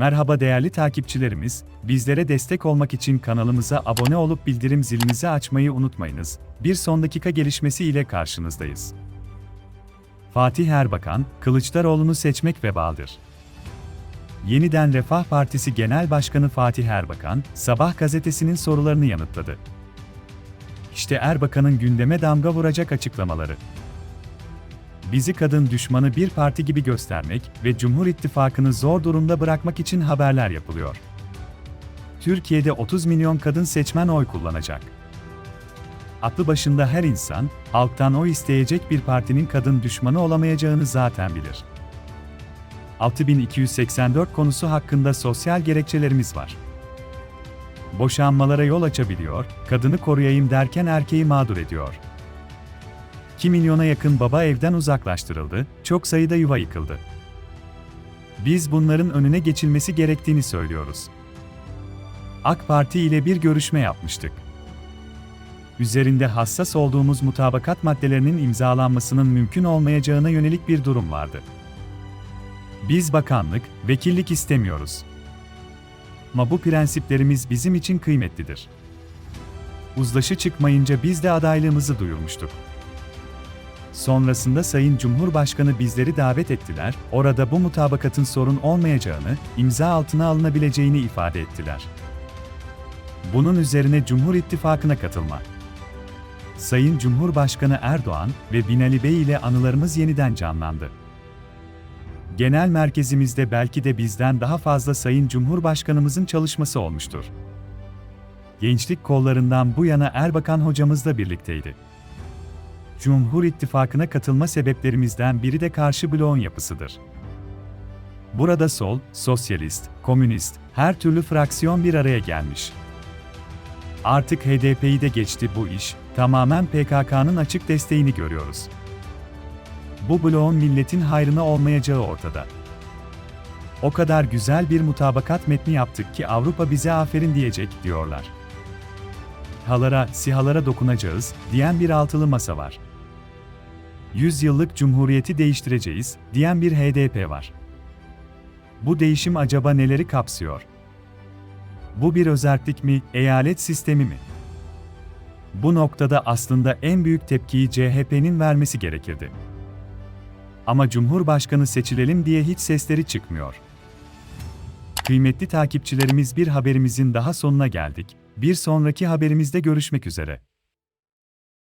Merhaba değerli takipçilerimiz, bizlere destek olmak için kanalımıza abone olup bildirim zilinizi açmayı unutmayınız. Bir son dakika gelişmesi ile karşınızdayız. Fatih Erbakan, Kılıçdaroğlu'nu seçmek vebaldir. Yeniden Refah Partisi Genel Başkanı Fatih Erbakan, Sabah gazetesinin sorularını yanıtladı. İşte Erbakan'ın gündeme damga vuracak açıklamaları. Bizi kadın düşmanı bir parti gibi göstermek ve Cumhur İttifakı'nı zor durumda bırakmak için haberler yapılıyor. Türkiye'de 30 milyon kadın seçmen oy kullanacak. Aklı başında her insan, halktan oy isteyecek bir partinin kadın düşmanı olamayacağını zaten bilir. 6284 konusu hakkında sosyal gerekçelerimiz var. Boşanmalara yol açabiliyor, kadını koruyayım derken erkeği mağdur ediyor. 2 milyona yakın baba evden uzaklaştırıldı, çok sayıda yuva yıkıldı. Biz bunların önüne geçilmesi gerektiğini söylüyoruz. AK Parti ile bir görüşme yapmıştık. Üzerinde hassas olduğumuz mutabakat maddelerinin imzalanmasının mümkün olmayacağına yönelik bir durum vardı. Biz bakanlık, vekillik istemiyoruz. Ama bu prensiplerimiz bizim için kıymetlidir. Uzlaşı çıkmayınca biz de adaylığımızı duyurmuştuk. Sonrasında Sayın Cumhurbaşkanı bizleri davet ettiler, orada bu mutabakatın sorun olmayacağını, imza altına alınabileceğini ifade ettiler. Bunun üzerine Cumhur İttifakı'na katılma. Sayın Cumhurbaşkanı Erdoğan ve Binali Bey ile anılarımız yeniden canlandı. Genel merkezimizde belki de bizden daha fazla Sayın Cumhurbaşkanımızın çalışması olmuştur. Gençlik kollarından bu yana Erbakan hocamızla birlikteydi. Cumhur İttifakı'na katılma sebeplerimizden biri de karşı bloğun yapısıdır. Burada sol, sosyalist, komünist, her türlü fraksiyon bir araya gelmiş. Artık HDP'yi de geçti bu iş, tamamen PKK'nın açık desteğini görüyoruz. Bu bloğun milletin hayrına olmayacağı ortada. O kadar güzel bir mutabakat metni yaptık ki Avrupa bize aferin diyecek diyorlar. Halara, sihalara dokunacağız diyen bir altılı masa var. 100 yıllık cumhuriyeti değiştireceğiz diyen bir HDP var. Bu değişim acaba neleri kapsıyor? Bu bir özerklik mi, eyalet sistemi mi? Bu noktada aslında en büyük tepkiyi CHP'nin vermesi gerekirdi. Ama Cumhurbaşkanı seçilelim diye hiç sesleri çıkmıyor. Kıymetli takipçilerimiz bir haberimizin daha sonuna geldik. Bir sonraki haberimizde görüşmek üzere.